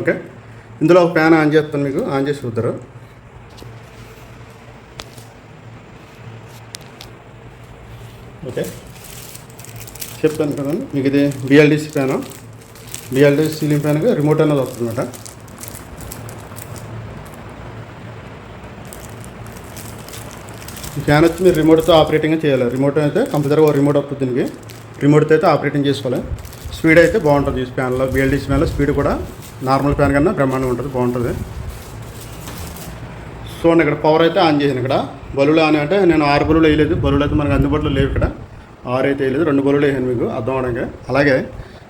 Okay. ఇందులో ఒక pan on చేస్తాను మీకు. ఆన్ చేసి చూద్దరు. ఓకే. చెప్తాను కదా మీకు ఇది బిఎల్డిసి ప్యాన్ బిఎల్డిసి సీలింగ్ ఫ్యాన్కి రిమోట్ అనేది వస్తుందన్నమాట. ఈ ఫ్యాన్ వచ్చి మీరు రిమోట్తో ఆపరేటింగ్ చేయాలి. రిమోట్ అయితే కంపల్సరీగా ఒక రిమోట్ వస్తుంది దీనికి. రిమోట్తో అయితే ఆపరేటింగ్ చేసుకోవాలి. స్పీడ్ అయితే బాగుంటుంది ఈ ఫ్యాన్లో. బిఎల్డిసి ఫ్యాన్లో స్పీడ్ కూడా నార్మల్ ఫ్యాన్ కన్నా బ్రహ్మాండం ఉంటుంది బాగుంటుంది. చూడండి ఇక్కడ పవర్ అయితే ఆన్ చేసాను ఇక్కడ. బలులు ఆన్ అంటే నేను ఆరు బలులు వేయలేదు. బలులు అయితే మనకు అందుబాటులో లేవు ఇక్కడ. ఆరు అయితే వేయలేదు రెండు బలులు వేసాను మీకు అర్థం అవడానికి. అలాగే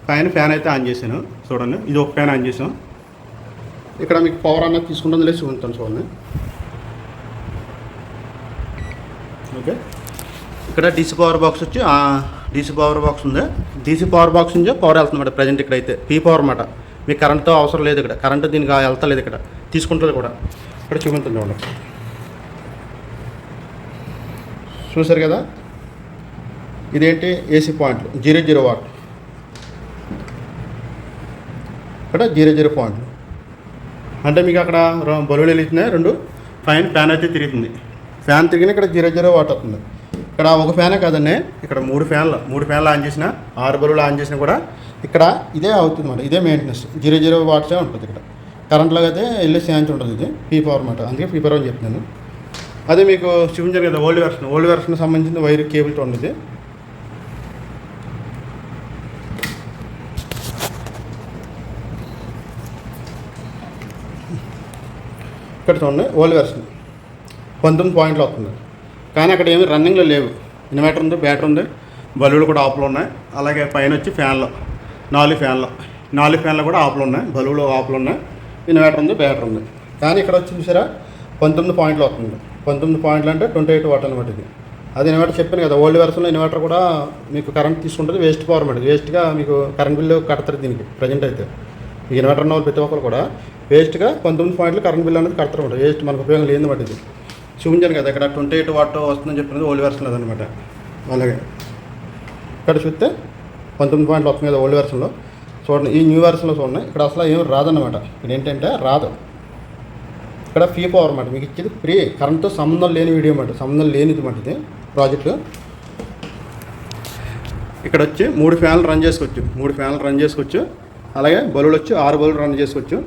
పైన ఫ్యాన్ అయితే ఆన్ చేశాను. చూడండి ఇది ఒక ఫ్యాన్ ఆన్ చేసాం ఇక్కడ మీకు పవర్ అన్నది తీసుకుంటుంది లేదు చూపుతాను చూడండి. ఓకే. ఇక్కడ డీసీ పవర్ బాక్స్ వచ్చి డీసీ పవర్ బాక్స్ ఉంది. డీసీ పవర్ బాక్స్ నుంచి పవర్ వెళ్తుంది మేడం ప్రజెంట్ ఇక్కడైతే. పీ పవర్ అన్నమాట మీకు కరెంట్తో అవసరం లేదు ఇక్కడ. కరెంట్ దీనికి వెళ్తలేదు ఇక్కడ. తీసుకుంటుంది కూడా. ఇక్కడ చూపించండి చూడండి. చూసారు కదా? ఇదేంటి? ఏసీ పాయింట్లు జీరో జీరో వాట్. ఇక్కడ జీరో జీరో పాయింట్లు అంటే మీకు అక్కడ ర- బలువులు వెళ్తున్నాయి రెండు ఫ్యాన్ ఫ్యాన్ అయితే తిరుగుతుంది. ఫ్యాన్ తిరిగిన ఇక్కడ జీరో జీరో వాట్ అవుతుంది ఇక్కడ ఒక ఫ్యానే కాదండి. ఇక్కడ మూడు ఫ్యాన్లు. మూడు ఫ్యాన్లు ఆన్ చేసిన ఆరు బలువులు ఆన్ చేసినా కూడా ఇక్కడ ఇదే అవుతుంది మాట. ఇదే మెయింటెనెన్స్ జీరో జీరో వాట్సే ఉంటుంది ఇక్కడ. కరెంట్లో అయితే వెళ్ళి ఛాన్స్ ఉంటుంది ఇది. పీ పవర్ అనమాట అందుకే పీ పవర్ అని చెప్తున్నాను అదే మీకు చూపించారు కదా ఓల్డ్ వెర్షన్ ఓల్డ్ వెర్షన్ సంబంధించిన వైర్ కేబుల్తో ఉండేది ఇక్కడ చూడండి ఓల్డ్ వెర్షన్ పంతొమ్మిది పాయింట్లు వస్తుంది కానీ అక్కడ ఏమి రన్నింగ్లో లేవు. ఇన్వర్టర్ ఉంది బ్యాటరీ ఉంది బల్బులు కూడా ఆఫ్లో ఉన్నాయి. అలాగే పైన వచ్చి ఫ్యాన్లు నాలుగు ఫ్యాన్లు. నాలుగు ఫ్యాన్లు కూడా ఆపులు ఉన్నాయి. బల్బులు ఆపులు ఉన్నాయి. ఇన్వర్టర్ ఉంది బ్యాటరీ ఉంది. కానీ ఇక్కడ వచ్చి చూసారా? పంతొమ్మిది పాయింట్లు వస్తుంది. పంతొమ్మిది పాయింట్లు అంటే ట్వంటీ ఎయిట్ వాట్ అనమాట ఇది. అది ఇన్వర్టర్ చెప్పాను కదా ఓల్డ్ వెర్షన్లో ఇన్వర్టర్ కూడా మీకు కరెంట్ తీసుకుంటుంది వేస్ట్ పవర్ అన్నమాట. వేస్ట్గా మీకు కరెంట్ బిల్లు కడతారు దీనికి ప్రజెంట్ అయితే. ఈ ఇన్వర్టర్ ఉన్న వాళ్ళు ప్రతి ఒక్కరు కూడా వేస్ట్గా పంతొమ్మిది పాయింట్లు కరెంట్ బిల్ అనేది కడతారు అనమాట వేస్ట్ మనకు ఉపయోగం లేదు బట్టి ఇది. చూపించాను కదా ఇక్కడ ట్వంటీ ఎయిట్ వాట్ వస్తుందని చెప్పినది ఓల్డ్ వెర్షన్ లేదనమాట అలాగే. ఇక్కడ చూస్తే పంతొమ్మిది పాయింట్లు వస్తుంది కదా ఓల్డ్ వెర్షన్లో. చూడండి ఈ న్యూ వెర్షన్లో చూడండి ఇక్కడ అసలు ఏం రాదనమాట ఇక్కడ ఏంటంటే రాదు. ఇక్కడ ఫీ పవర్ అన్నమాట. మీకు ఇచ్చేది ఫ్రీ కరెంట్తో సంబంధం లేని వీడియో అన్నమాట. సంబంధం లేనిది అన్నమాట ఇది ప్రాజెక్టు. ఇక్కడ వచ్చి మూడు ఫ్యాన్లు రన్ చేసుకోవచ్చు. మూడు ఫ్యాన్లు రన్ చేసుకోవచ్చు. అలాగే బలులు వచ్చి ఆరు బలులు రన్ చేసుకోవచ్చు.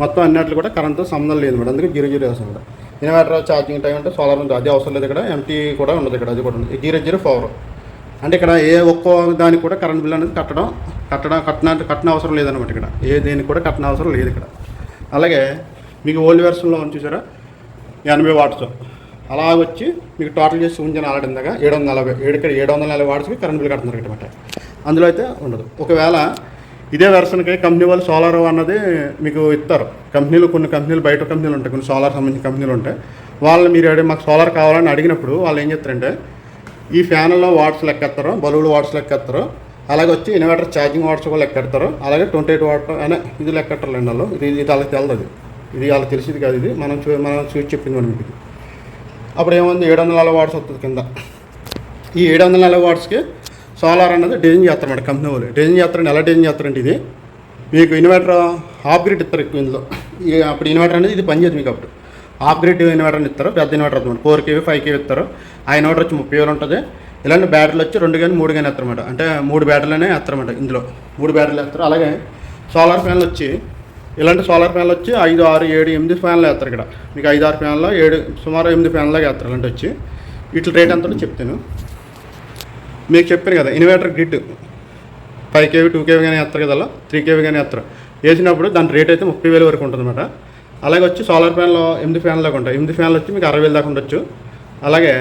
మొత్తం అన్నిట్లు కూడా కరెంట్తో సంబంధం లేదు మేడం అందుకే జీరో జీరో వేస్తాం కూడా ఇన్వర్టర్ ఛార్జింగ్ టైం అంటే సోలార్ ఉంది. అది అవసరం లేదు ఇక్కడ. ఎంటీ కూడా ఉండదు ఇక్కడ. అది కూడా ఉంది జీరో జీరో పవర్ అంటే ఇక్కడ ఏ ఒక్కో దానికి కూడా కరెంట్ బిల్ అనేది కట్టడం కట్టడం కట్టిన కట్టిన అవసరం లేదనమాట ఇక్కడ. ఏ దేనికి కూడా కట్టిన అవసరం లేదు ఇక్కడ. అలాగే మీకు ఓల్డ్ వెర్షన్లో ఉంది చూసారా? ఎనభై వాట్స్ అలా వచ్చి మీకు టోటల్ చేసి ఉంచిన ఆలడిందాక ఏడు వందల నలభై ఏడు ఏడు వందల నలభై వాట్స్కి కరెంట్ బిల్ కడుతున్నారు అనమాట అందులో అయితే ఉండదు. ఒకవేళ ఇదే వెర్షన్కి కంపెనీ వాళ్ళు సోలార్ అన్నది మీకు ఇస్తారు. కంపెనీలు కొన్ని కంపెనీలు బయట కంపెనీలు ఉంటాయి. కొన్ని సోలార్ సంబంధించిన కంపెనీలు ఉంటాయి. వాళ్ళు మీరు అడిగి మాకు సోలార్ కావాలని అడిగినప్పుడు వాళ్ళు ఏం చెప్తారంటే ఈ ఫ్యాన్లో వాట్స్ లెక్కెత్తారు బల్బులు వాట్స్ లెక్కెత్తారు అలాగే వచ్చి ఇన్వర్టర్ ఛార్జింగ్ వాట్స్ కూడా లెక్కెడతారు అలాగే ట్వంటీ ఎయిట్ వాట్ అనే ఇది లెక్కెట్టారు వాళ్ళు ఇది ఇది వాళ్ళకి తెలదు అది ఇది వాళ్ళకి తెలిసింది కాదు ఇది. మనం చూ మనం చూసి చెప్పింది మనం ఇది అప్పుడు ఏముంది? ఏడు వందల నలభై వాట్స్ వస్తుంది కింద. ఈ ఏడు వందల నలభై వాట్స్కి సోలార్ అన్నది డిజైన్ చేస్తారన్నమాట కంపెనీ వాళ్ళు. డిజైన్ చేస్తారండి ఎలా డిజైన్ చేస్తారంటే ఇది? మీకు ఇన్వర్టర్ ఆఫ్ గ్రిడ్ ఇస్తారు ఎక్కువ ఇందులో. ఈ అప్పుడు ఇన్వర్టర్ అనేది ఇది పనిచేయదు మీకు అప్పుడు. ఆఫ్ గ్రిడ్ ఇన్వర్టర్ ఇస్తారు పెద్ద ఇన్వర్టర్ అనమాట ఫోర్ కేవీ ఫైవ్ కేవీ ఇస్తారు. ఆ ఇన్వర్టర్ వచ్చి ముప్పై వేలు ఉంటుంది. ఇలాంటి బ్యాటరీలు వచ్చి రెండు కానీ మూడు కానీ వేస్తారన్నమాట అంటే మూడు బ్యాటరీలనే వేస్తారన్నమాట ఇందులో. మూడు బ్యాటరీలు వేస్తారు అలాగే సోలార్ ఫ్యాన్లు వచ్చి ఇలాంటి సోలార్ ఫ్యాన్లు వచ్చి ఐదు ఆరు ఏడు ఎనిమిది ఫ్యాన్లు వేస్తారు ఇక్కడ. మీకు ఐదు ఆరు ఫ్యాన్లో ఏడు సుమారు ఎనిమిది ఫ్యాన్లాగా వేస్తారు ఇలాంటి వచ్చి. వీటి రేట్ ఎంత చెప్తాను. మీకు చెప్పాను కదా inverter grid. Five KV two KV కానీ వేస్తారు కదా త్రీ కేవీ కానీ వేస్తారు వేసినప్పుడు దాని రేట్ అయితే ముప్పై వేల వరకు ఉంటుందన్నమాట. అలాగే వచ్చి సోలార్ ఫ్యాన్లో ఎనిమిది ఫ్యాన్లు దాకా ఉంటాయి. ఎనిమిది ఫ్యాన్లు వచ్చి మీకు అరవై వేలు దాకా ఉండొచ్చు. అలాగే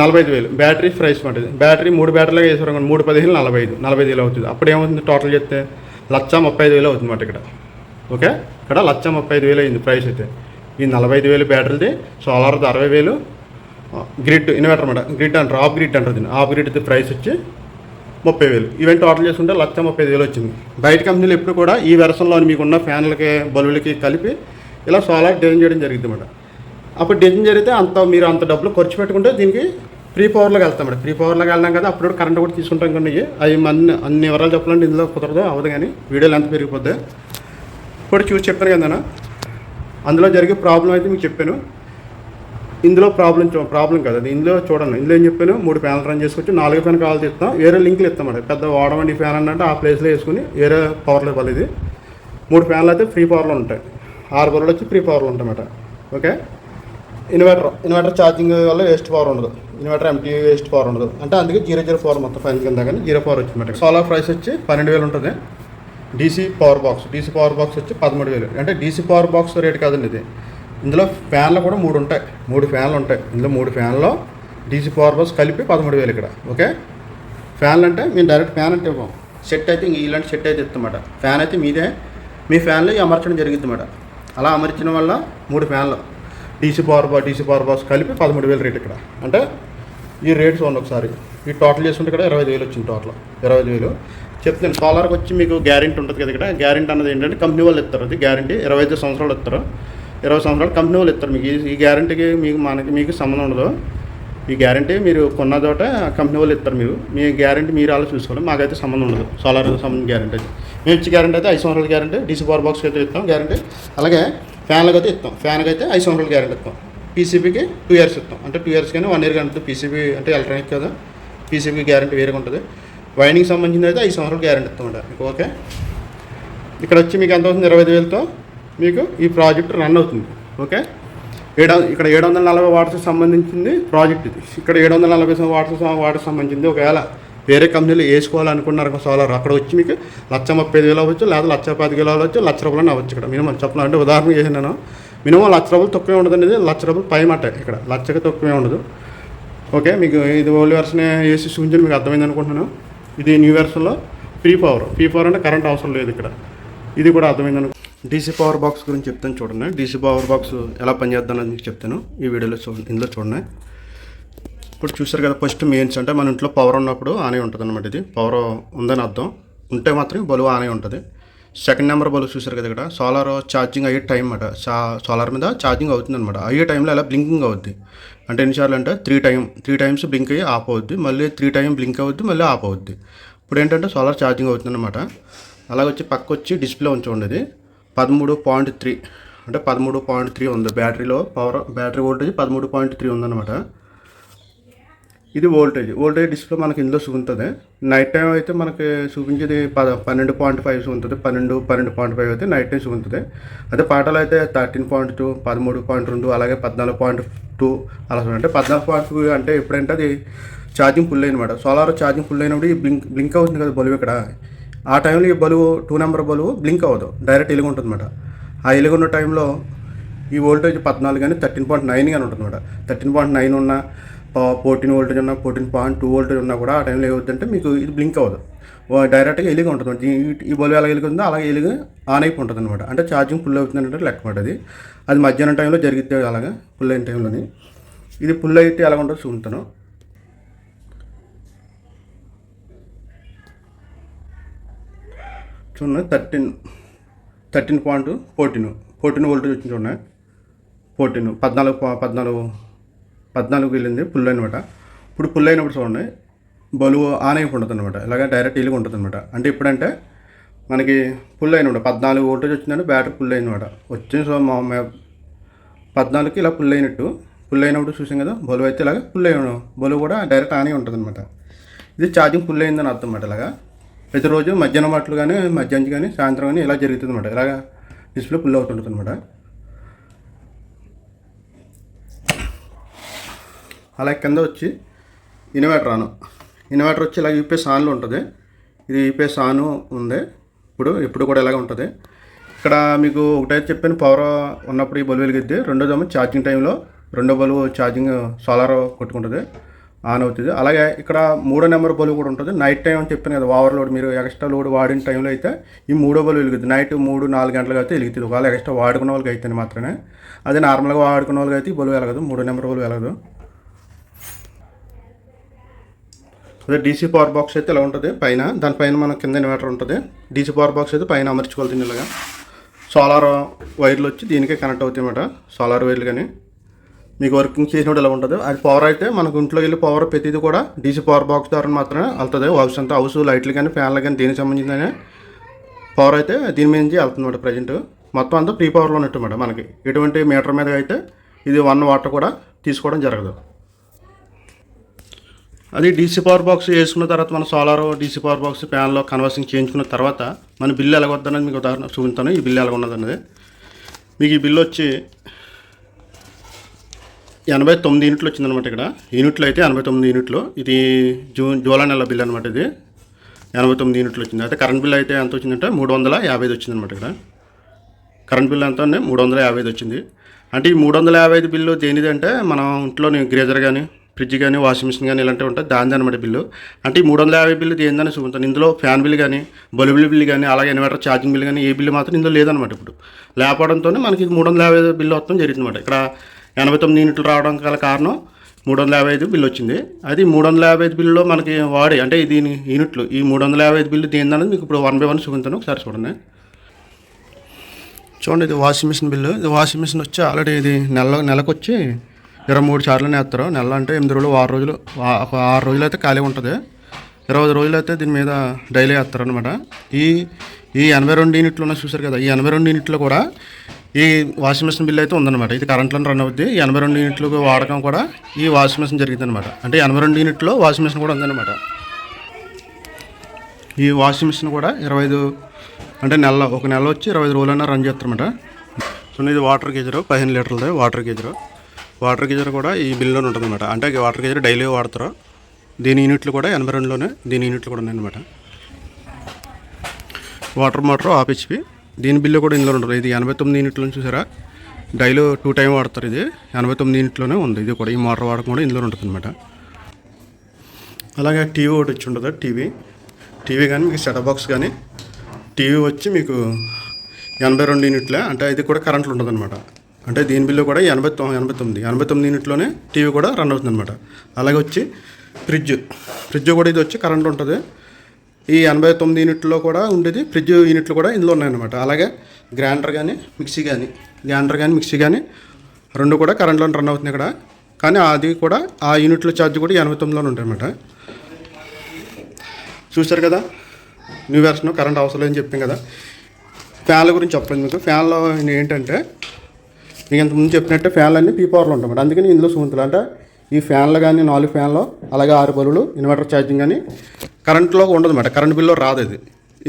నలభై ఐదు వేలు. బ్యాటరీ ప్రైస్ ఉంటుంది బ్యాటరీ మూడు బ్యాటరీలుగా వేసారు మూడు పదిహేను నలభై ఐదు. నలభై ఐదు వేలు అవుతుంది. అప్పుడు ఏమవుతుంది? టోటల్ చెప్తే లక్ష ముప్పై ఐదు వేలు అవుతుంది మాట ఇక్కడ. ఓకే? ఇక్కడ లక్ష ముప్పై ఐదు వేలు అయింది ప్రైస్ అయితే. ఈ నలభై ఐదు వేలు బ్యాటరీది సోలార్ది అరవై వేలు. గ్రిడ్ ఇన్వర్టర్ అన్నమాట గ్రిడ్ అంటారు ఆఫ్ గ్రిడ్ అంటారు దీన్ని. ఆఫ్ గ్రిడ్ ప్రైస్ వచ్చి ముప్పై వేలు. ఈవెంట్ ఆర్డర్ చేసుకుంటే లక్ష ముప్పై ఐదు వేలు వచ్చింది. బయట కంపెనీలు ఎప్పుడు కూడా ఈ వెర్షన్లో మీకున్న ఫ్యాన్లకి బల్బులకి కలిపి ఇలా సోలార్ డిజైన్ చేయడం జరిగింది అన్నమాట. అప్పుడు డిజైన్ జరిగితే అంత మీరు అంత డబ్బులు ఖర్చు పెట్టుకుంటే దీనికి ఫ్రీ పవర్లోకి వెళ్తాం మేడం ఫ్రీ పవర్లోకి వెళ్ళినాం కదా అప్పుడు కరెంట్ కూడా తీసుకుంటాం కొన్ని. అవి అన్ని అన్ని వివరాలు చెప్పాలంటే ఇందులో కుదరదు అవ్వదు కానీ వీడియోలు ఎంత పెరిగిపోద్ది. ఇప్పుడు చూసి చెప్పాను కదా అందులో జరిగే ప్రాబ్లం అయితే మీకు చెప్పాను. ఇందులో ప్రాబ్లం ప్రాబ్లం కదా. అది ఇందులో చూడండి. ఇందులో ఏం చెప్పాను? మూడు ఫ్యాన్లు రన్ చేసుకొచ్చి నాలుగు ఫ్యాన్ కావాలి ఇస్తాం వేరే లింకులు ఇస్తాం పెద్ద వాడమండి ఫ్యాన్ అంటే ఆ ప్లేస్లో వేసుకుని వేరే పవర్లు ఇవ్వాలి ఇది. మూడు ఫ్యాన్లు అయితే ఫ్రీ పవర్లో ఉంటాయి. ఆరు బరువులు వచ్చి ఫ్రీ పవర్లు ఉంటాయి అన్నమాట ఓకే ఇన్వర్టర్ ఇన్వర్టర్ ఛార్జింగ్ వల్ల వేస్ట్ పవర్ ఉండదు. ఇన్వర్టర్ ఎంటీ వేస్ట్ పవర్ ఉండదు. అంటే అందుకే జీరో జీరో ఫోర్ మొత్తం ఫైన్ కింద కానీ జీరో ఫోర్ వచ్చిందన్నమాట సోలార్ ప్రైస్ వచ్చి పన్నెండు వేలు ఉంటుంది. DC power box DC power box వచ్చి పదమూడు వేలు. అంటే డీసీ పవర్ బాక్స్ రేట్ కాదండి ఇది. ఇందులో ఫ్యాన్లు కూడా మూడు ఉంటాయి. మూడు ఫ్యాన్లు ఉంటాయి. ఇందులో మూడు ఫ్యాన్లో డీసీ పవర్ బస్ కలిపి పదమూడు వేలు ఇక్కడ. ఓకే? ఫ్యాన్లు అంటే మేము డైరెక్ట్ ఫ్యాన్ అంటే ఇవ్వం. సెట్ అయితే ఇంక ఇలాంటి సెట్ అయితే ఇస్తామాట ఫ్యాన్ అయితే మీదే. మీ ఫ్యాన్లో అమర్చడం జరిగింది అలా అమర్చడం వల్ల మూడు ఫ్యాన్లు. DC power box DC power box కలిపి పదమూడు వేలు రేట్ ఇక్కడ. అంటే ఈ రేట్స్ చూడండి ఒకసారి. ఈ టోటల్ చేసుకుంటే ఇక్కడ ఇరవై ఐదు వేలు వచ్చింది టోటల్ ఇరవై ఐదు వేలు. చెప్తాను సోలార్కి వచ్చి మీకు గ్యారెంటీ ఉంటుంది కదా ఇక్కడ. గ్యారెంటీ అన్నది ఏంటంటే కంపెనీ వాళ్ళు ఇస్తారు. అది గ్యారెంటీ ఇరవై ఐదు సంవత్సరాలు ఇస్తారు. ఇరవై సంవత్సరాలు కంపెనీ వాళ్ళు ఇస్తారు. మీకు ఈ- గ్యారంటీకి గ్యారెంటీకి మీకు మనకి మీకు సంబంధం ఉండదు. ఈ గ్యారంటీ మీరు కొన్న చోట కంపెనీ వాళ్ళు ఇస్తారు మీరు మీ గ్యారంటీ మీరు అలా చూసుకోవాలి మాకైతే సంబంధం ఉండదు. సోలార్ సంబంధించిన గ్యారంటీ అయితే. మేము ఇచ్చే గ్యారంటీ అయితే ఐదు సంవత్సరాల గ్యారంటీ డీసీ పవర్ బాక్స్కి అయితే ఇస్తాం గ్యారంటీ అలాగే ఫ్యాన్లకు అయితే ఇస్తాం. ఫ్యాన్కి అయితే ఐదు సంవత్సరాల గ్యారంటీ ఇస్తాం. పీసీబీకి టూ ఇయర్స్ ఇస్తాం. అంటే టూ ఇయర్స్ కానీ వన్ ఇయర్ కానీ పీసీబీ అంటే ఎలక్ట్రానిక్ కదా. పీసీబీ గ్యారంటీ వేరేగా ఉంటుంది. వైరింగ్ సంబంధించిన అయితే ఐదు సంవత్సరాలు గ్యారంటీ ఇస్తామంట మీకు ఓకే ఇక్కడ వచ్చి మీకు ఎంత అవుతుంది ఇరవై ఐదు వేలతో మీకు ఈ ప్రాజెక్ట్ రన్ అవుతుంది. ఓకే? ఏడు ఇక్కడ ఏడు వందల నలభై వాట్స్ సంబంధించింది ప్రాజెక్ట్ ఇది. ఇక్కడ ఏడు వందల నలభై వాట్స్ వాటర్ సంబంధించింది. ఒకవేళ వేరే కంపెనీలో వేసుకోవాలనుకున్నారు ఒక సోలార్ అక్కడ వచ్చి మీకు లక్ష ముప్పై ఐదు వేలు అవ్వచ్చు లేదా లక్ష పది వేలు అవ్వచ్చు లక్ష రూపాయలు అవ్వచ్చు ఇక్కడ. మినిమం చెప్పాలంటే ఉదాహరణ చేసినాను మినిమం లక్ష రూపాయలు తక్కువే ఉండదు అనేది లక్ష రూపాయలు పై మాట ఇక్కడ. లక్షకి తక్కువే ఉండదు. ఓకే? మీకు ఇది ఓల్డ్ వెర్షన్ వేసి చూపించి మీకు అర్థమైంది అనుకుంటున్నాను. ఇది న్యూ వెర్షన్లో ఫ్రీ పవర్. ఫ్రీ పవర్ అంటే కరెంట్ అవసరం లేదు ఇక్కడ. ఇది కూడా అర్థమైంది అనుకో డీసీ పవర్ బాక్స్ గురించి చెప్తాను చూడండి. డీసీ పవర్ బాక్స్ ఎలా పనిచేద్దాం అని మీకు చెప్తాను. ఈ వీడియోలో చూ ఇందులో చూడండి. ఇప్పుడు చూసారు కదా ఫస్ట్ మెయిన్స్ అంటే మన ఇంట్లో పవర్ ఉన్నప్పుడు ఆనే ఉంటుంది అనమాట ఇది. పవర్ ఉందని అర్థం. ఉంటే మాత్రం బలువు ఆనే ఉంటుంది. సెకండ్ నెంబర్ బలువు చూసారు కదా ఇక్కడ. సోలార్ ఛార్జింగ్ అయ్యే టైం అన్నమాట సోలార్ మీద ఛార్జింగ్ అవుతుంది అనమాట అయ్యే టైంలో అలా బ్లింకింగ్ అవుద్ది? అంటే ఎన్నిసార్లు అంటే three time three times blink అయ్యి ఆఫ్ అవుద్ది. మళ్ళీ త్రీ టైం బ్లింక్ అవుద్ది మళ్ళీ ఆఫ్ అవుద్ది. ఇప్పుడు ఏంటంటే సోలార్ ఛార్జింగ్ అవుతుంది అనమాట అలాగ వచ్చి పక్క వచ్చి డిస్ప్లే ఉంచండి ఇది. పదమూడు పాయింట్ త్రీ అంటే పదమూడు పాయింట్ త్రీ ఉంది. బ్యాటరీలో పవర్ బ్యాటరీ వోల్టేజ్ పదమూడు పాయింట్ త్రీ ఉందన్నమాట. ఇది వోల్టేజ్. వోల్టేజ్ డిస్ప్లే మనకి ఇందులో చూపుతుంది నైట్ టైం అయితే మనకి చూపించేది పద పన్నెండు పాయింట్ ఫైవ్ చూపుతుంది పన్నెండు పన్నెండు పాయింట్ ఫైవ్ అయితే నైట్ టైం చూపుతుంది అదే పాటలు అయితే థర్టీన్ పాయింట్ టూ పదమూడు పాయింట్ రెండు అలాగే పద్నాలుగు పాయింట్ టూ అలా అంటే పద్నాలుగు పాయింట్ టూ అంటే ఎప్పుడంటే అది ఛార్జింగ్ ఫుల్ అయినమాట సోలార్ ఛార్జింగ్ ఫుల్ అయినప్పుడు ఈ బ్లింక్ బ్లింక్ అవుతుంది కదా బలువు ఇక్కడ. ఆ టైంలో ఈ బలువు టూ నెంబర్ బలువు బ్లింక్ అవ్వదు. డైరెక్ట్ ఎలుగు ఉంటుందన్నమాట. ఆ ఎలుగున్న టైంలో ఈ వోల్టేజ్ పద్నాలుగు కానీ థర్టీన్ పాయింట్ నైన్ కానీ ఉంటుంది అనమాట థర్టీన్ పాయింట్ నైన్ ఉన్న ఫోర్టీన్ వోల్టేజ్ ఉన్న ఫోర్టీన్ పాయింట్ టూ వోల్టేజ్ ఉన్నా కూడా ఆ టైంలో ఏమవుతుందంటే మీకు ఇది బ్లింక్ అవ్వదు. డైరెక్ట్గా ఎలుగు ఉంటుంది ఈ- బల్బు ఎలా వెలుగుతుందో అలాగే ఎలుగు ఆన్ అయిపోయి ఉంటుంది అనమాట అంటే ఛార్జింగ్ ఫుల్ అవుతుందంటే లెక్క మాట అది. అది మధ్యాహ్నం టైంలో జరిగితే అలాగా ఫుల్ అయిన టైంలోని. ఇది ఫుల్ అయితే ఎలా ఉంటుందో చూపుతాను చూడండి thirteen thirteen point fourteen fourteen voltage వచ్చింది చూడండి. ఫోర్టీన్ పద్నాలుగు పద్నాలుగు పద్నాలుగు వెళ్ళింది ఫుల్ అనమాట ఇప్పుడు ఫుల్ అయినప్పుడు చూడండి బలువు ఆన్ అయిపోయి ఉంటుంది అనమాట ఇలాగ డైరెక్ట్ ఇల్లు ఉంటుంది అనమాట అంటే ఇప్పుడంటే మనకి ఫుల్ అయినమాట పద్నాలుగు వోల్టేజ్ వచ్చిందంటే బ్యాటరీ ఫుల్ అయినమాట వచ్చింది సో మా మా- పద్నాలుగుకి ఇలా ఫుల్ అయినట్టు ఫుల్ అయినప్పుడు చూసాం కదా బలువు అయితే ఇలాగ ఫుల్ అయిన బలువు కూడా డైరెక్ట్ ఆనే ఉంటుంది అనమాట ఇది ఛార్జింగ్ ఫుల్ అయిందని అర్థం అనమాట ఇలాగా. ప్రతిరోజు మధ్యాహ్నం మాటలు కానీ మధ్యాహ్నం కానీ సాయంత్రం కానీ ఇలా జరుగుతుంది అనమాట ఇలాగ డిస్ప్లే ఫుల్ అవుతుంటుంది అనమాట అలా కింద వచ్చి ఇన్వర్టర్ ఆను. ఇన్వర్టర్ వచ్చి ఇలా యూపీఎస్ ఆన్లో ఉంటుంది. ఇది యూపీఎస్ ఆన్ ఉంది. ఇప్పుడు ఇప్పుడు కూడా ఇలాగ ఉంటుంది. ఇక్కడ మీకు ఒకటే చెప్పాను పవర్ ఉన్నప్పుడు ఈ బల్బు వెలిగిద్ది. రెండోదేమో ఛార్జింగ్ టైంలో రెండో బల్బు ఛార్జింగ్ సోలార్ కొట్టుకుంటుంది. ఆన్ అవుతుంది. అలాగే ఇక్కడ మూడో నెంబర్ బల్బు కూడా ఉంటుంది. నైట్ టైం అని చెప్పాను కదా ఓవర్ లోడ్ మీరు ఎక్స్ట్రా లోడ్ వాడిన టైంలో అయితే ఈ మూడో బల్బు వెలుగుతుంది. నైట్ మూడు నాలుగు గంటలకు అయితే వెలుగుతుంది. ఒకవేళ ఎక్స్ట్రా వాడుకున్న వాళ్ళకి అయితే మాత్రమే. అదే నార్మల్గా వాడుకున్న వాళ్ళకి అయితే ఈ బల్బు వెలగదు. మూడో నెంబర్ బల్బు వెలగదు. అదే డీసీ పవర్ బాక్స్ అయితే ఇలా ఉంటుంది. పైన దానిపైన మన కింద ఇన్వర్టర్ ఉంటుంది. డీసీ పవర్ బాక్స్ అయితే పైన అమర్చుకోవాలి ఇలాగా. సోలార్ వైర్లు వచ్చి దీనికే కనెక్ట్ అవుతాయి అన్నమాట. సోలార్ వైర్లు కానీ మీకు వర్కింగ్ చేసినప్పుడు ఎలా ఉంటుంది? అది పవర్ అయితే మనకు ఇంట్లో వెళ్ళి పవర్ ప్రతిదీ కూడా డీసీ పవర్ బాక్స్ ద్వారా మాత్రమే వెళ్తుంది. హౌస్ అంతా హౌస్ లైట్లు కానీ ఫ్యాన్లు కానీ దీనికి సంబంధించిన పవర్ అయితే దీని మీద నుంచి వెళ్తుంది మేడం ప్రజెంట్ మొత్తం అంతా ప్రీ పవర్లో ఉన్నట్టు మేడం మనకి. ఎటువంటి మీటర్ మీద అయితే ఇది వన్ వాటర్ కూడా తీసుకోవడం జరగదు. అది డీసీ పవర్ బాక్స్ వేసుకున్న తర్వాత మన సోలార్ డీసీ పవర్ బాక్స్ ఫ్యాన్లో కన్వర్సింగ్ చేయించుకున్న తర్వాత మన బిల్లు ఎలాగ మీకు ఉదాహరణ చూపుతాను ఈ బిల్లు ఎలాగ ఉన్నదన్నది మీకు ఈ బిల్లు వచ్చి ఎనభై తొమ్మిది యూనిట్లు వచ్చిందనమాట ఇక్కడ. యూనిట్లు అయితే ఎనభై తొమ్మిది యూనిట్లు. ఇది జూన్ జూలై నెల బిల్ అనమాట ఇది. ఎనభై తొమ్మిది యూనిట్లు వచ్చింది. అయితే కరెంట్ బిల్ అయితే ఎంత వచ్చిందంటే మూడు వందల యాభై ఐదు వచ్చిందనమాట ఇక్కడ. కరెంట్ బిల్ ఎంత అంటే మూడు వందల యాభై ఐదు వచ్చింది. అంటే ఈ మూడు వందల యాభై ఐదు బిల్లు దేనిది అంటే మనం ఇంట్లోని గ్రేజర్ కానీ ఫ్రిడ్జ్ కానీ వాషింగ్ మిషన్ కానీ ఇలాంటివి ఉంటాయి. దాని అనమాట బిల్లు. అంటే ఈ మూడు వందల యాభై బిల్లు దేనిదని చూపుతాను ఇందులో ఫ్యాన్ బిల్ కానీ బల్బుల బిల్ కానీ అలాగే ఇన్వర్టర్ ఛార్జింగ్ బిల్ కానీ ఏ బిల్లు మాత్రం ఇందులో లేదనమాట ఇప్పుడు. లేకపోవడంతోనే మనకి మూడు వందల యాభై ఐదు బిల్లు మొత్తం జరిగిందన్నమాట ఇక్కడ ఎనభై తొమ్మిది యూనిట్లు రావడం గల కారణం మూడు వందల యాభై ఐదు బిల్లు వచ్చింది. అది మూడు వందల యాభై ఐదు బిల్లులో మనకి వాడి అంటే దీని యూనిట్లు ఈ మూడు వందల యాభై ఐదు బిల్లు దేనిదన్నది మీకు ఇప్పుడు వన్ బై వన్ చూపుతాను ఒకసారి చూడండి. చూడండి ఇది వాషింగ్ మిషన్ బిల్లు. ఇది వాషింగ్ మిషన్ వచ్చి ఆల్రెడీ ఇది నెల నెలకు వచ్చి ఇరవై మూడు సార్లు వేస్తారు నెల అంటే ఎనిమిది రోజులు ఆరు రోజులు ఒక ఆరు రోజులు అయితే ఖాళీ ఉంటుంది. ఇరవై రోజులు అయితే దీని మీద డైలీ వేస్తారు అనమాట ఈ ఈ ఎనభై రెండు యూనిట్లు ఉన్న చూసారు కదా ఈ ఎనభై రెండు యూనిట్లు కూడా ఈ వాషింగ్ మిషన్ బిల్ అయితే ఉందన్నమాట. ఇది కరెంట్లో రన్ అవుద్ది. ఎనభై రెండు యూనిట్లు వాడకం కూడా ఈ వాషింగ్ మిషన్ జరిగింది అనమాట అంటే ఎనభై రెండు యూనిట్లో వాషింగ్ మిషన్ కూడా ఉందన్నమాట. ఈ వాషింగ్ మిషన్ కూడా ఇరవై ఐదు అంటే నెల ఒక నెల వచ్చి ఇరవై ఐదు రోజులైనా రన్ చేస్తారన్నమాట. సో ఇది వాటర్ గీజరు పదిహేను లీటర్లది వాటర్ గీజరు వాటర్ గీజర్ కూడా ఈ బిల్లో ఉంటుందన్నమాట. అంటే వాటర్ గీజర్ డైలీ వాడతారు. దీని యూనిట్లు కూడా ఎనభై రెండులోనే దీని యూనిట్లు కూడా ఉన్నాయన్నమాట. వాటర్ మోటార్ ఆఫ్ హెచ్పి దీని బిల్లు కూడా ఇందులో ఉంటుంది ఇది ఎనభై తొమ్మిది యూనిట్లు చూసారా? డైలో టూ టైం వాడతారు ఇది. ఎనభై తొమ్మిది యూనిట్లోనే ఉంది. ఇది కూడా ఈ మోటార్ వాడకం కూడా ఇందులో ఉంటుంది అనమాట అలాగే టీవీ ఒకటి వచ్చి ఉంటుంది టీవీ. టీవీ కానీ మీకు సెటప్ బాక్స్ కానీ టీవీ వచ్చి మీకు ఎనభై రెండు యూనిట్లే. అంటే ఇది కూడా కరెంట్లు ఉంటుంది అనమాట అంటే దీని బిల్లు కూడా ఎనభై తొ ఎనభై తొమ్మిది. ఎనభై తొమ్మిది యూనిట్లోనే టీవీ కూడా రన్ అవుతుంది అనమాట అలాగే వచ్చి ఫ్రిడ్జ్. ఫ్రిడ్జ్ కూడా ఇది వచ్చి కరెంట్ ఉంటుంది. ఈ ఎనభై తొమ్మిది యూనిట్లో కూడా ఉండేది. ఫ్రిడ్జ్ యూనిట్లు కూడా ఇందులో ఉన్నాయన్నమాట. అలాగే గ్రైండర్ కానీ మిక్సీ కానీ గ్రైండర్ కానీ మిక్సీ కానీ రెండు కూడా కరెంట్లో రన్ అవుతుంది ఇక్కడ. కానీ అది కూడా ఆ యూనిట్ల ఛార్జ్ కూడా ఎనభై తొమ్మిదిలోనే ఉంటాయి అన్నమాట చూశారు కదా? న్యూ వెర్షన్ కరెంట్ అవసరం లేదని చెప్పాం కదా? ఫ్యాన్ల గురించి చెప్పలేదు మీకు. ఫ్యాన్లో ఏంటంటే మీకు ఇంతకుముందు చెప్పినట్టే ఫ్యాన్లు అన్నీ పీ పవర్లో ఉంటాయి అందుకని ఇందులో సుమంతులు అంటే ఈ ఫ్యాన్లు కానీ నాలుగు ఫ్యాన్లు అలాగే ఆరు బల్బులు ఇన్వర్టర్ ఛార్జింగ్ కానీ కరెంట్లో ఉండదు అన్నమాట కరెంట్ బిల్లో రాదు ఇది.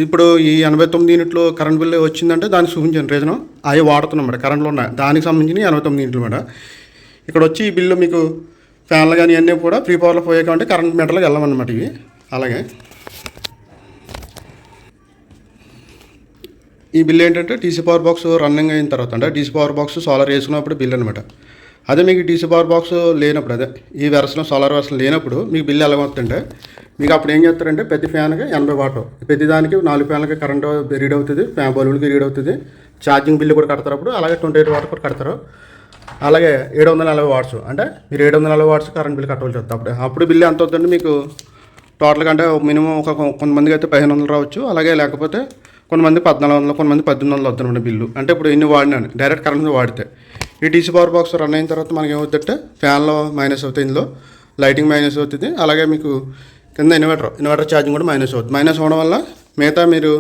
ఇప్పుడు ఈ ఎనభై తొమ్మిది యూనిట్లు కరెంట్ బిల్లు వచ్చిందంటే దానికి చూపించాను రీజను అవి వాడుతున్నాం కరెంట్లో ఉన్నాయి. దానికి సంబంధించిన ఎనభై తొమ్మిది యూనిట్లు మేడం. ఇక్కడ వచ్చి ఈ బిల్లు మీకు ఫ్యాన్లు కానీ అన్నీ కూడా ఫ్రీ పవర్లో పోయే కాబట్టి కరెంట్ మీటర్లకు వెళ్ళమన్నమాట ఇవి. అలాగే. ఈ బిల్ ఏంటంటే టీసీ పవర్ బాక్స్ రన్నింగ్ అయిన తర్వాత అంటే డీసీ పవర్ బాక్స్ సోలార్ వేసుకున్నప్పుడు బిల్ అనమాట అదే మీకు డీసీ పవర్ బాక్స్ లేనప్పుడు అదే ఈ వెర్షన్ సోలార్ వెర్షన్ లేనప్పుడు మీకు బిల్లు ఎలా వస్తుందంటే మీకు అప్పుడు ఏం చేస్తారంటే ప్రతి ఫ్యాన్కి ఎనభై వాట్ ప్రతి దానికి నాలుగు ఫ్యాన్లకి కరెంట్ రీడ్ అవుతుంది ఫ్యాన్ బల్బులకి రీడ్ అవుతుంది ఛార్జింగ్ బిల్లు కూడా కడతారు అప్పుడు అలాగే ట్వంటీ ఎయిట్ వాట్ కూడా కడతారు. అలాగే ఏడు వందల నలభై వాట్స్ అంటే మీరు ఏడు వందల నలభై వాట్స్ కరెంట్ బిల్ కట్టవలసి వస్తుంది అప్పుడు అప్పుడు బిల్లు ఎంత అవుతుందంటే మీకు టోటల్గా అంటే మినిమం ఒక కొంతమందికి అయితే పదిహేను వందలు రావచ్చు. అలాగే లేకపోతే కొంతమంది పద్నాలుగు వందలు కొంతమంది పద్దెనిమిది వందలు వద్దనమాట బిల్లు. అంటే ఇప్పుడు ఎన్ని వాడినాను డైరెక్ట్ కరెంట్ వాడితే. ఈ డీసీ పవర్ బాక్స్ రన్ అయిన తర్వాత మనకి ఏమవుతుందంటే ఫ్యాన్లో మైనస్ అవుతుంది ఇందులో లైటింగ్ మైనస్ అవుతుంది. అలాగే మీకు కింద ఇన్వర్టర్ ఇన్వర్టర్ ఛార్జింగ్ కూడా మైనస్ అవుతుంది. మైనస్ అవ్వడం వల్ల మిగతా మీరు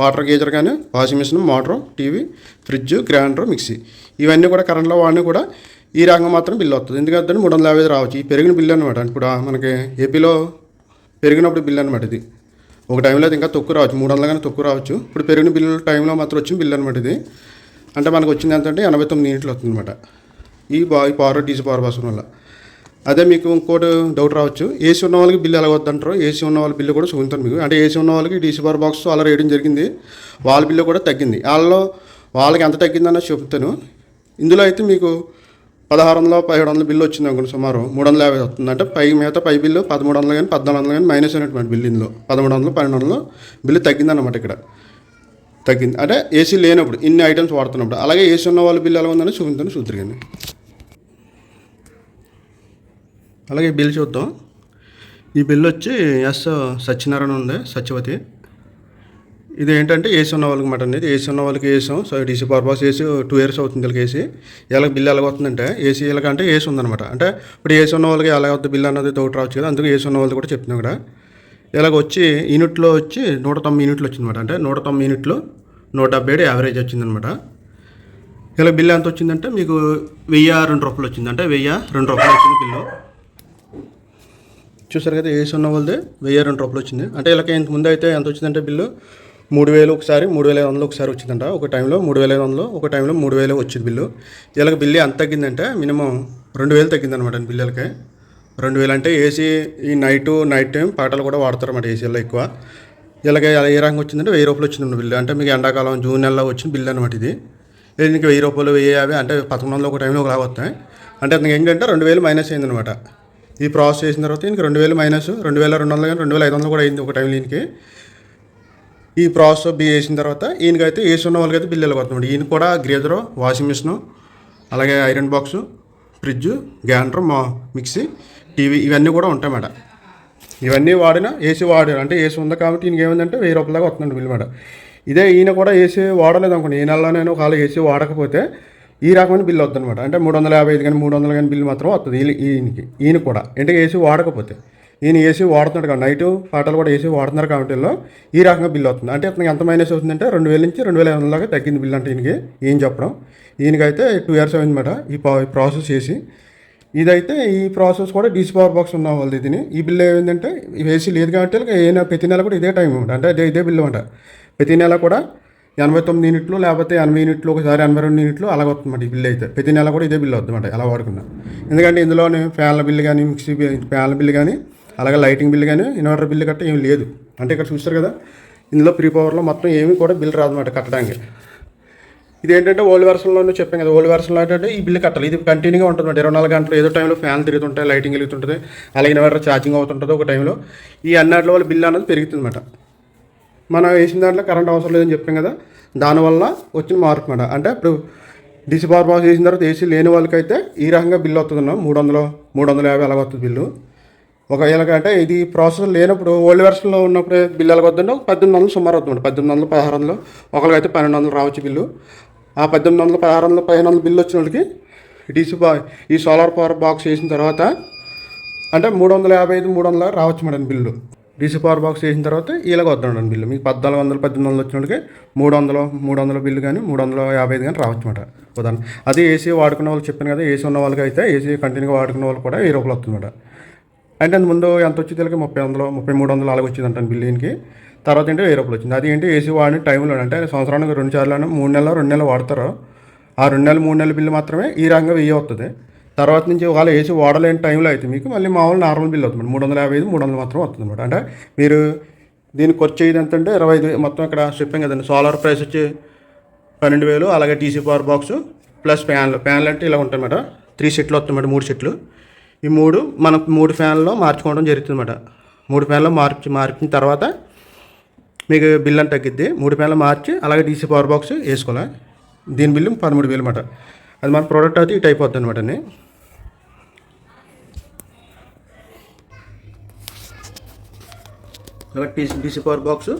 వాటర్ గీజర్ కానీ washing machine motor TV fridge grinder mixie ఇవన్నీ కూడా కరెంట్లో వాడిని కూడా ఈ రకంగా మాత్రం బిల్లు వస్తుంది ఎందుకంటే మూడు వందల యాభై రావచ్చు. ఈ పెరిగిన బిల్లు అనమాట ఇప్పుడు మనకి ఏపీలో పెరిగినప్పుడు బిల్లు అనమాట ఇది. ఒక టైంలో అయితే ఇంకా తక్కువ రావచ్చు. మూడు వందల కానీ తక్కువ రావచ్చు. ఇప్పుడు పెరిగిన బిల్లు టైంలో మాత్రం వచ్చిన బిల్లు అనమాట ఇది. అంటే మనకు వచ్చింది ఎంత అంటే ఎనభై తొమ్మిది యూనిట్లు అవుతుందన్నమాట ఈ బా ఈ పవర్ డీజిల్ పవర్ బాక్స్ వల్ల. అదే మీకు ఇంకోటి డౌట్ రావచ్చు. ఏసీ ఉన్న వాళ్ళకి బిల్లు ఎలా వద్దంటారు ఏసీ ఉన్న వాళ్ళ బిల్లు కూడా చూపుతాను మీకు. అంటే ఏసీ ఉన్న వాళ్ళకి డీసీ పవర్ బాక్స్ అలా వేయడం జరిగింది. వాళ్ళ బిల్లు కూడా తగ్గింది. వాళ్ళలో వాళ్ళకి ఎంత తగ్గిందన్నది చెప్తాను. ఇందులో అయితే మీకు పదహారు వందల పదిహేడు వందల బిల్లు వచ్చింది అనుకోండి సుమారు. మూడు వందల యాభై వస్తుంది. అంటే పై మిగతా పై బిల్లు పదమూడు వందలు కానీ పద్నాలుగు వందలు కానీ మైనస్ అయినటువంటి బిల్లు ఇందులో. పదమూడు వందలు పన్నెండు వందలు బిల్లు తగ్గిందన్నమాట ఇక్కడ. తగ్గింది. అంటే ఏసీ లేనప్పుడు ఇన్ని ఐటమ్స్ వాడుతున్నప్పుడు అలాగే ఏసీ ఉన్న వాళ్ళ బిల్లు ఎలా ఉందని చూపించండి చూద్దరికండి. అలాగే బిల్ చూద్దాం. ఈ బిల్ వచ్చి ఎస్ సత్యనారాయణ ఉంది సత్యవతి. ఇది ఏంటంటే ఏసీ ఉన్న వాళ్ళకి మాట అనేది. ఏసీ ఉన్న వాళ్ళకి వేసాం so DC purpose AC two years అవుతుంది వీళ్ళకి ఏసీ. ఎలా బిల్ ఎలా వస్తుందంటే ఏసీ అంటే ఏసీ ఉందనమాట అంటే ఇప్పుడు ఏసీ ఉన్న వాళ్ళకి ఎలా అవుతుంది బిల్ అన్నది తోటి రావచ్చు కదా అందుకే ఏసీ ఉన్న వాళ్ళకి కూడా చెప్తున్నాం ఇక్కడ. ఇలాగ వచ్చి యూనిట్లో వచ్చి నూట తొంభై యూనిట్లు వచ్చిందన్నమాట. అంటే నూట తొంభై యూనిట్లు నూట డెబ్బై ఏడు యావరేజ్ వచ్చిందనమాట ఇలా బిల్లు ఎంత వచ్చిందంటే మీకు వెయ్యి రెండు రూపాయలు వచ్చింది. అంటే వెయ్యి రెండు రూపాయలు వచ్చింది బిల్లు. చూసారు కదా ఏసీ ఉన్న వాళ్ళది వెయ్యి రెండు రూపాయలు వచ్చింది. అంటే ఇలాగ ఇంత ముందు అయితే ఎంత వచ్చిందంటే బిల్లు? మూడు వేలు ఒకసారి మూడు వేల ఐదు వందలు ఒకసారి వచ్చిందంట. ఒక టైంలో మూడు వేల ఐదు వందలు ఒక టైంలో మూడు వేలు వచ్చింది బిల్లు. ఇలాగ బిల్లు ఎంత తగ్గిందంటే మినిమం రెండు వేలు తగ్గిందనమాట బిల్లులకి రెండు వేలు అంటే ఏసీ ఈ నైట్ నైట్ టైం పాటలు కూడా వాడతారు అన్నమాట ఏసీలో ఎక్కువ. ఇలాగే ఏ రకంగా వచ్చిందంటే వెయ్యి రూపాయలు వచ్చింది బిల్లు. అంటే మీకు ఎండాకాలం జూన్ నెలలో వచ్చిన బిల్లు అనమాట ఇది. దీనికి వెయ్యి రూపాయలు వెయ్యి యాభై అంటే పదకొండు వందలు ఒక టైంలో ఒకలాగా వస్తాయి అంటే అతనికి ఏంటంటే రెండు వేలు మైనస్ అయిందనమాట ఈ ప్రాసెస్ చేసిన తర్వాత ఇంక రెండు వేలు మైనస్ రెండు వేల రెండు వందలు కానీ రెండు వేల ఐదు వందలు కూడా అయింది ఒక టైం దీనికి. ఈ ప్రాసెస్ బి వేసిన తర్వాత ఈయనకైతే ఏసీ ఉన్న వాళ్ళకైతే బిల్లు వెళ్ళిపోతుంది ఈయన కూడా గ్రేజరు వాషింగ్ మిషను అలాగే ఐరన్ బాక్సు ఫ్రిడ్జ్ గ్యాండర్ మా మిక్సీ టీవీ ఇవన్నీ కూడా ఉంటాయి మేడం ఇవన్నీ వాడినా ఏసీ వాడారు అంటే ఏసీ ఉంది కాబట్టి ఈయనకి ఏమైందంటే వెయ్యి రూపాయల దాకా వస్తుందండి బిల్లు మేడం ఇదే ఈయన కూడా ఏసీ వాడలేదు అనుకోండి. ఈ నెలలో నేను ఒకవేళ ఏసీ వాడకపోతే ఈ రకమైన బిల్లు వద్దు అనమాట అంటే మూడు వందల యాభై ఐదు కానీ మూడు వందలు కానీ బిల్లు మాత్రం వస్తుంది ఈయనకి. ఈయన కూడా. అంటే ఏసీ వాడకపోతే? ఈయన ఏసీ వాడుతున్నాడు కాబట్టి నైట్ పాటలు కూడా ఏసీ వాడుతున్నారు కాబట్టి ఈ రకంగా బిల్లు అవుతుంది అంటే అతనికి ఎంత మైనస్ అవుతుందంటే రెండు వేల నుంచి రెండు వేల ఐదు వందల దాకా తగ్గింది బిల్లు అంటే ఈయనకి. ఏం చెప్పడం. ఈయనకైతే టూ ఇయర్స్ అయిందన్నమాట ఈ ఈ ప్రాసెస్ చేసి. ఇదైతే ఈ ప్రాసెస్ కూడా డీసీ పవర్ బాక్స్ ఉన్న వాళ్ళది ఇది ఈ బిల్ ఏంటంటే ఏసీ లేదు కాబట్టి ఏ ప్రతి నెల కూడా ఇదే టైం అంటే ఇదే ఇదే బిల్లు అంట. ప్రతి నెల కూడా ఎనభై తొమ్మిది యూనిట్లు లేకపోతే ఎనభై యూనిట్లు ఒకసారి ఎనభై రెండు యూనిట్లు అలాగ వస్తుందన్నమాట ఈ బిల్ అయితే. ప్రతి నెల కూడా ఇదే బిల్లు వద్దమాట అలా వాడుకున్నా. ఎందుకంటే ఇందులోనే ఫ్యాన్ల బిల్లు కానీ మిక్సీ బిల్ ఫ్యాన్ల బిల్లు కానీ అలాగే లైటింగ్ బిల్లు కానీ ఇన్వర్టర్ బిల్లు గట్రా ఏమి లేదు. అంటే ఇక్కడ చూస్తారు కదా ఇందులో ప్రీ పవర్లో మొత్తం ఏమీ కూడా బిల్ రాదన్నమాట కట్టడానికి. ఇది ఏంటంటే ఓల్డ్ వెర్షన్లోనే చెప్పాం కదా ఓల్డ్ వెర్షన్లో ఏంటంటే ఈ బిల్లు కట్టాలి. ఇది కంటిన్యూగా ఉంటుంది ఇరవై నాలుగు గంటలు ఏదో టైంలో ఫ్యాన్ తిరుగుతుంటాయి లైటింగ్ వెలుగుతుంటుంది అలాగే ఇన్వర్టర్ ఛార్జింగ్ అవుతుంటుంది ఒక టైంలో ఈ అన్నిటిలో వాళ్ళ బిల్లు అనేది పెరుగుతుంది అనమాట మనం వేసిన దాంట్లో కరెంట్ అవసరం లేదని చెప్పాం కదా దానివల్ల వచ్చిన మార్పు అనమాట అంటే ఇప్పుడు డిసి పవర్ పాస్ వేసిన తర్వాత ఏసీ లేని వాళ్ళకైతే ఈ రకంగా బిల్లు వస్తుంది మూడు వందలు మూడు వందల యాభై అలాగ వస్తుంది బిల్లు. ఒక ఎలాగంటే ఇది ప్రాసెస్ లేనప్పుడు ఓల్డ్ వెర్షన్లో ఉన్నప్పుడు బిల్లు ఎలాగొద్దంటే ఒక పద్దెనిమిది వందలు సుమారు అవుతుంది పద్దెనిమిది వందలు పదహారు వందలు ఒకరికైతే పన్నెండు వందలు రావచ్చు బిల్లు. ఆ పద్దెనిమిది వందల పదహారు వందల పదిహేను వందల బిల్లు వచ్చిన వాళ్ళకి డీసీ బా ఈ సోలార్ పవర్ బాక్స్ వేసిన తర్వాత అంటే మూడు వందల యాభై ఐదు మూడు వందల రావచ్చు madam bill. DC power box వేసిన తర్వాత ఇలాగ వద్దాం బిల్లు. మీకు పద్నాలుగు వందలు పద్దెనిమిది వందలు వచ్చినోడికి మూడు వందలు మూడు వందల బిల్లు కానీ మూడు వందల యాభై ఐదు కానీ రావచ్చు అనమాట ఉదాహరణ అదే ఏసీ వాడుకున్న వాళ్ళు చెప్పాను కదా ఏసీ ఉన్న వాళ్ళకి అయితే ఏసీ కంటిన్యూగా వాడుకున్న వాళ్ళు కూడా వెయ్యి రూపాయలు వస్తుంది మేడం. అంటే అంత ముందు ఎంత వచ్చి వీళ్ళకి? ముప్పై వందలు ముప్పై మూడు వందలు అలాగ వచ్చింది అంటాను బిల్లు దీనికి తర్వాత ఏంటి వెయ్యి వచ్చింది. అది ఏంటి? ఏసీ వాడిన టైంలో అంటే సంవత్సరానికి రెండు సార్లు మూడు నెలలు రెండు నెలలు వాడతారు. ఆ రెండు నెలలు మూడు నెలల బిల్లు మాత్రమే ఈ రకంగా వెయ్యి వస్తుంది తర్వాత నుంచి ఒకవేళ ఏసీ వాడలేని టైంలో అయితే మీకు మళ్ళీ మామూలు నార్మల్ బిల్ అవుతుంది మూడు. వందల యాభై ఐదు మూడు వందలు మాత్రం వస్తుంది అనమాట అంటే మీరు దీని ఖర్చు అయ్యేది ఎంత అంటే ఇరవై ఐదు మొత్తం ఇక్కడ చెప్పాం కదండి. సోలార్ ప్రైస్ వచ్చి పన్నెండు వేలు అలాగే టీసీ పవర్ బాక్స్ ప్లస్ ఫ్యాన్లు ఫ్యాన్లు అంటే ఇలా ఉంటాయి మేడం త్రీ సెట్లు వస్తాయి మేడం మూడు సెట్లు ఈ మూడు మనం మూడు ఫ్యాన్లో మార్చుకోవడం జరుగుతుంది మేడం మూడు ఫ్యాన్లో మార్చి మార్చిన తర్వాత మీకు బిల్ అని తగ్గిద్ది. మూడు వేల మార్చి అలాగే డీసీ పవర్ బాక్స్ వేసుకోవాలి? దీని బిల్లు పదమూడు వేలు అనమాట అది మన ప్రోడక్ట్ అయితే ఇటు అయిపోద్ది అనమాట అండి టీసీ డీసీ పవర్ బాక్స్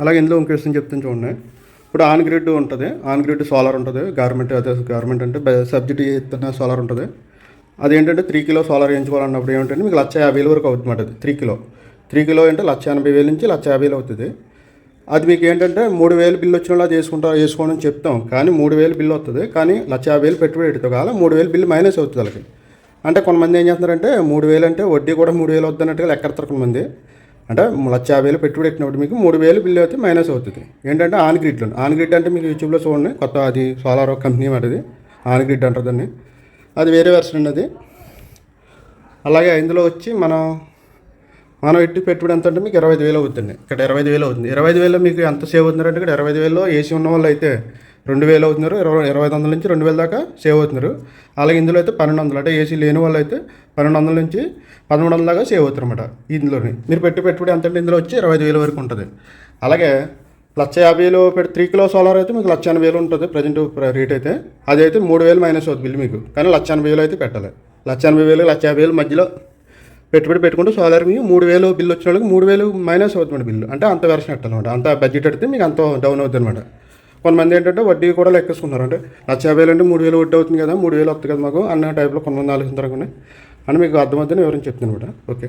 అలాగే ఇందులో ఇంకో విషయం చెప్తాను చూడండి. ఇప్పుడు ఆన్ గ్రిడ్ ఉంటుంది. ఆన్ గ్రిడ్ సోలార్ ఉంటుంది. గవర్నమెంట్ అదే గవర్నమెంట్ అంటే సబ్సిడీ ఇస్తున్న సోలార్ ఉంటుంది. అదేంటంటే త్రీ కిలో సోలార్ వేయించుకోవాలన్నప్పుడు ఏమిటంటే మీకు లక్ష యాభై వేలు వరకు అవుతుంది అది. Three kilo. త్రీ కిలో అంటే లక్ష ఎనభై వేలు నుంచి లక్ష యాభై వేలు అవుతుంది. అది మీకు ఏంటంటే మూడు వేలు బిల్లు వచ్చిన వాళ్ళు అది వేసుకుంటారు అని చెప్తాం. కానీ మూడు వేలు బిల్లు వస్తుంది. కానీ లక్ష యాభై వేలు పెట్టుబడి పెడితే కాదు మూడు వేలు బిల్లు మైనస్ అవుతుంది వాళ్ళకి. అంటే కొంతమంది ఏం చేస్తున్నారంటే మూడు వేలు అంటే వడ్డీ కూడా మూడు వేలు వద్దన్నట్టుగా లెక్కడతారు కొంతమంది. అంటే లక్ష యాభై వేలు పెట్టుబడి పెట్టినప్పుడు మీకు మూడు వేలు బిల్లు అయితే మైనస్ అవుతుంది. ఏంటంటే ఆన్ గ్రిడ్లో ఆన్ గ్రిడ్ అంటే మీకు యూట్యూబ్లో చూడండి. కొత్త అది సోలార్ కంపెనీ అది ఆన్ గ్రిడ్ అంటారు దాన్ని. అది వేరే వెర్షన్ అండి అది అలాగే ఇందులో వచ్చి మనం మనం ఎట్టి పెట్టుబడి ఎంత అంటే మీకు ఇరవై ఐదు వేలు అవుతుంది. ఇక్కడ ఇరవై ఐదు వేలు అవుతుంది. ఇరవై ఐదు వేలు మీకు ఎంత సేవ్ అవుతుందంటే ఇక్కడ ఇరవై ఐదు వేలలో ఏసీ ఉన్న వాళ్ళు అయితే రెండు వేలు అవుతున్నారు. ఇరవై ఇరవై ఐదు వందల నుంచి రెండు వేల దాకా సేవ్ అవుతున్నారు. అలాగే ఇందులో అయితే పన్నెండు వందలు అంటే ఏసీ లేని వాళ్ళు అయితే పన్నెండు వందల నుంచి పదమూడు వందల దాకా సేవ్ అవుతారు అనమాట ఇందులోని. మీరు పెట్టి పెట్టుబడి ఎంత అంటే ఇందులో వచ్చి ఇరవై ఐదు వేల వరకు ఉంటుంది. అలాగే లక్ష యాభై వేలు పెట్టి త్రీ కిలో సోలార్ అయితే మీకు లక్ష ఎనభై వేలు ఉంటుంది ప్రజెంట్ రేట్ అయితే. అదైతే మూడు వేలు మైనస్ అవుతుంది బిల్లు మీకు. కానీ లక్ష ఎనభై వేలు అయితే పెట్టాలి. లక్ష ఎనభై వేలు లక్ష యాభై వేలు మధ్యలో పెట్టుబడి పెట్టుకుంటే సోలార్ మీకు మూడు వేలు బిల్లు వచ్చిన వాళ్ళకి మూడు వేలు మైనస్ అవుతుంది బిల్లు అంటే అంత వెర్షన్ పెట్టాలన్నమాట అంత బడ్జెట్ పెడితే మీకు అంత డౌన్ అవుతుంది అనమాట కొంతమంది ఏంటంటే వడ్డీ కూడా లెక్కేసుకున్నారు. అంటే లక్ష యాభై వేలు అంటే మూడు వేలు వడ్డీ అవుతుంది కదా మూడు వేలు వస్తుంది కదా మాకు అన్న టైప్లో కొంతమంది ఆలోచించారు అని మీకు అర్థమవుతుంది వివరించి చెప్తాను అనమాట ఓకే.